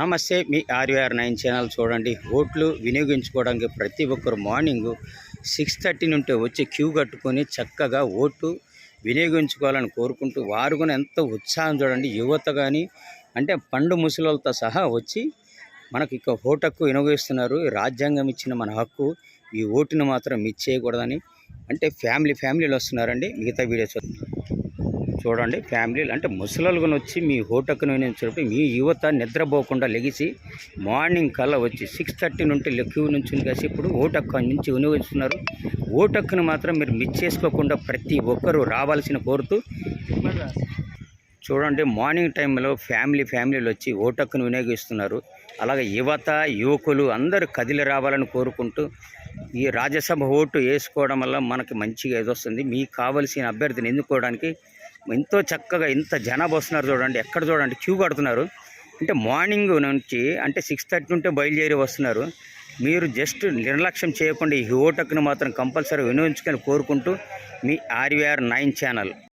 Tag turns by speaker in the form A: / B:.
A: నమస్తే మీ RVR nine channel చూడండి. ఓట్లు వినియోగించుకోవడానికి ప్రతి ఒక్కరు మార్నింగ్ సిక్స్ థర్టీ నుండి వచ్చి క్యూ కట్టుకొని చక్కగా ఓటు వినియోగించుకోవాలని కోరుకుంటూ వారు కూడా ఎంత ఉత్సాహం చూడండి. యువత కానీ అంటే పండు ముసలితో సహా వచ్చి మనకి ఇక ఓటు హక్కు వినియోగిస్తున్నారు. రాజ్యాంగం ఇచ్చిన మన హక్కు ఈ ఓటును మాత్రం మిస్ చేయకూడదని అంటే ఫ్యామిలీ ఫ్యామిలీలు వస్తున్నారండి. మిగతా వీడియోస్ చూడండి. ఫ్యామిలీలు అంటే ముసలోళ్ళు వచ్చి మీ హోటక్ను వినియోగించినప్పుడు మీ యువత నిద్రపోకుండా లెగిసి మార్నింగ్ కల్లా వచ్చి సిక్స్ థర్టీ నుండి క్యూ నుంచి కలిసి ఇప్పుడు ఓటక్కు నుంచి వినియోగిస్తున్నారు. ఓటక్కును మాత్రం మీరు మిస్ చేసుకోకుండా ప్రతి ఒక్కరూ రావాల్సిన కోరుతూ చూడండి మార్నింగ్ టైంలో ఫ్యామిలీ ఫ్యామిలీలు వచ్చి ఓటక్కును వినియోగిస్తున్నారు. అలాగే యువత యువకులు అందరూ కదిలి రావాలని కోరుకుంటూ ఈ రాజ్యసభ ఓటు వేసుకోవడం వల్ల మనకి మంచిగా ఎదొస్తుంది మీకు కావలసిన అభ్యర్థిని ఎన్నుకోవడానికి ఎంతో చక్కగా ఇంత జనాభా వస్తున్నారు చూడండి. ఎక్కడ చూడండి? క్యూ కడుతున్నారు. అంటే మార్నింగ్ నుంచి అంటే సిక్స్ థర్టీ నుంటే బయలుదేరి వస్తున్నారు. మీరు జస్ట్ నిర్లక్ష్యం చేయకుండా ఈ ఓటక్ను మాత్రం కంపల్సరీ వినియోగించుకొని కోరుకుంటూ మీ ఆర్వీఆర్ నైన్ ఛానల్.